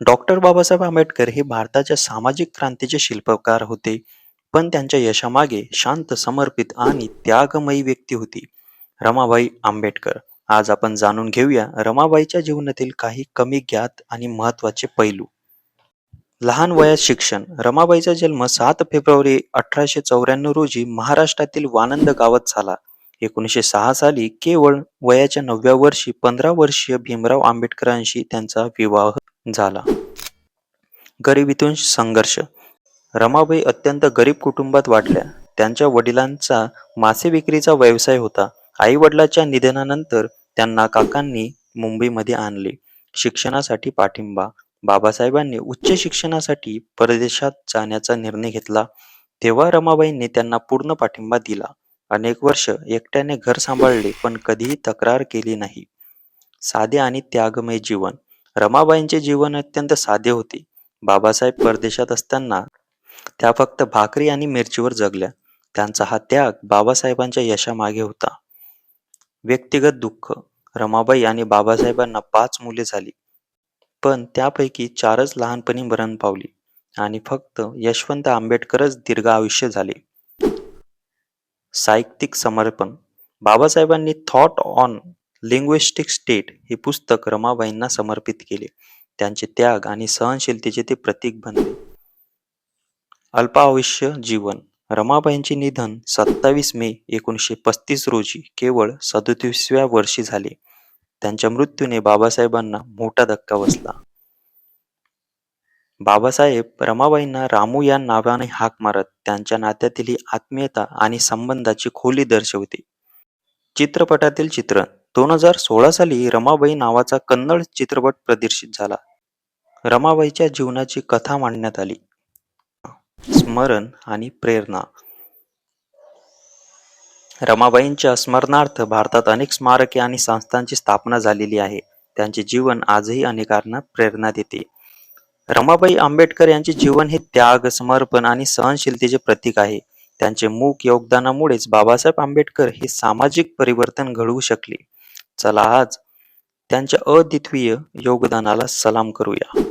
Doctor Babasaheb Ambedkar हे भारताच्या सामाजिक क्रांतीचे शिल्पकार होते. पण त्यांच्या यशामागे शांत समर्पित आणि त्यागमयी व्यक्ती होती. रमाबाई आंबेडकर. आज आपण जाणून घेऊया रमाबाईच्या जीवनातील काही कमी ज्ञात आणि महत्त्वाचे पैलू. लहान वयात शिक्षण. रमाबाईचा जन्म सात फेब्रुवारी अठराशे चौऱ्याण्णव रोजी महाराष्ट्रातील वानंद गावात झाला. एकोणीसशे सहा साली केवळ वयाच्या नवव्या वर्षी पंधरा वर्षीय भीमराव आंबेडकरांशी त्यांचा विवाह झाला. गरिबीतून संघर्ष. रमाबाई अत्यंत गरीब कुटुंबात वाढल्या. त्यांच्या वडिलांचा मासे विक्रीचा व्यवसाय होता. आई वडिलाच्या निधनानंतर त्यांना काकांनी मुंबईमध्ये आणले. शिक्षणासाठी पाठिंबा. बाबासाहेबांनी उच्च शिक्षणासाठी परदेशात जाण्याचा निर्णय घेतला. तेव्हा रमाबाईंनी त्यांना पूर्ण पाठिंबा दिला. अनेक वर्ष एकट्याने घर सांभाळले पण कधीही तक्रार केली नाही. साधे आणि त्यागमय जीवन. रमाबाईंचे जीवन अत्यंत साधे होते. बाबासाहेब परदेशात असताना त्या फक्त भाकरी आणि मिरचीवर जगल्या. त्यांचा हा त्याग बाबासाहेबांच्या यशामागे होता. व्यक्तिगत दुःख. रमाबाई आणि बाबासाहेबांना पाच मुले झाली. पण त्यापैकी चारच लहानपणी मरण पावली आणि फक्त यशवंत आंबेडकरच दीर्घ आयुष्य झाले. साहित्यिक समर्पण. बाबासाहेबांनी थॉट ऑन लिंग्विस्टिक स्टेट हे पुस्तक रमाबाईंना समर्पित केले. त्यांचे त्याग आणि सहनशीलतेचे ते प्रतीक बनले. अल्पायुष्य जीवन. रमाबाईंचे निधन सत्तावीस मे एकोणीसशे पस्तीस रोजी केवळ सदोतीसव्या वर्षी झाले. त्यांच्या मृत्यूने बाबासाहेबांना मोठा धक्का बसला. बाबासाहेब रमाबाईंना रामू या नावाने हाक मारत त्यांच्या नात्यातील ही आत्मीयता आणि संबंधाची खोली दर्शवते. चित्रपटातील चित्रण. दोन हजार सोळा साली रमाबाई नावाचा कन्नड चित्रपट प्रदर्शित झाला. रमाबाईच्या जीवनाची कथा मांडण्यात आली. स्मरण आणि प्रेरणा. रमाबाईंच्या स्मरणार्थ भारतात अनेक स्मारके आणि संस्थांची स्थापना झालेली आहे. त्यांचे जीवन आजही अनेकांना प्रेरणा देते. रमाबाई आंबेडकर यांचे जीवन हे त्याग समर्पण आणि सहनशीलतेचे प्रतीक आहे. त्यांचे मूक योगदानामुळेच बाबासाहेब आंबेडकर हे सामाजिक परिवर्तन घडवू शकले. चला आज त्यांच्या अद्वितीय योगदानाला सलाम करूया.